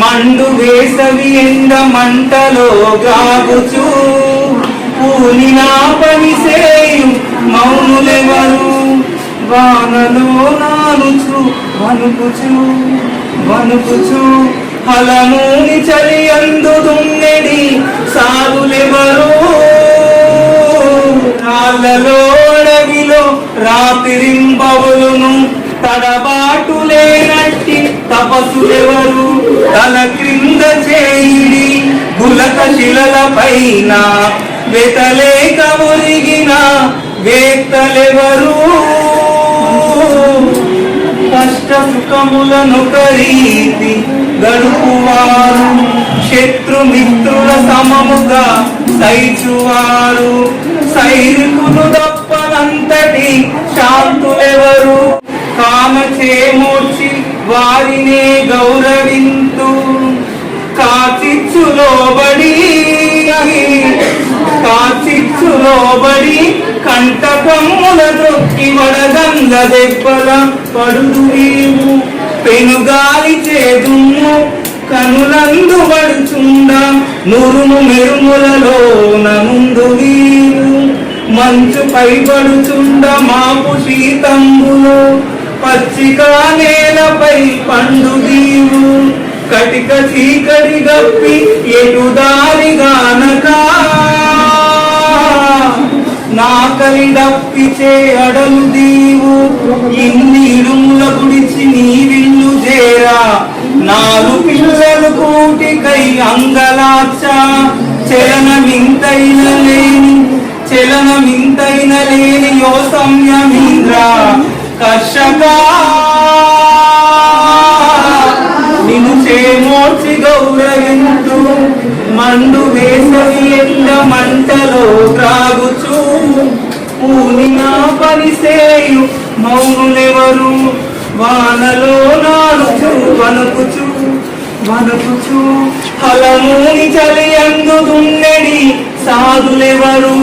మండు వేసవి ఎండ మంటలో గాగుచు పూనినా పని సేయు మౌనులెవరు? వానలో నానుచు వణుకుచు వణుకుచు హలమూని చలి అందు దున్నెడి సాగులెవరు కాళ్ళలో రాత్రింబవులును తడబాటు లేనట్టి తపసులెవరు తల క్రింద చేయిడి గులక శిలల పైన వెతలేక ఒరిగిన వేత్తలెవరు? కష్ట సుఖములను కరీతి గడుపువారు శత్రుమిత్రుల సమముగా సైచువారు. సైనికులు తప్పనంతటి శాంతులెవరు? చేమూర్చి వారినే గౌరవింతు. కాచిచ్చు లోబడి కాచిచ్చు లోబడి కంటకమ్ముల తొక్కి వడగంగ దెబ్బల పడుదు నీవు పెనుగాలి చేదుము కనులందు పడుచుండ నురుము మెరుములలో నముందు వీరు. మంచు పైబడుచుండ మాపు శీతంబులో పచ్చిక నేలపై పండు దీవు కటిక చీకటి గప్పి ఎటు దారి నాకలి డప్పిచే అడలు దీవు. ఇన్ని ఇరుముల గుడిచి నీ విల్లు చేరా. నాలు పిల్లలు కూటికై అంగలాచ చలనమింతైన లేని చలనమింతైన లేని యో సంయమీంద్ర కర్షకా నిన్ను చేమోర్చి గౌరవింతు మండు వేసవి ఎండ మంటలో త్రాగుచు పూనినా పనిసేయు మౌనులెవరు వానలో నాడుచు వణుకుచు వణుకుచు. ఫలమూని చలి అందు సాధులెవరు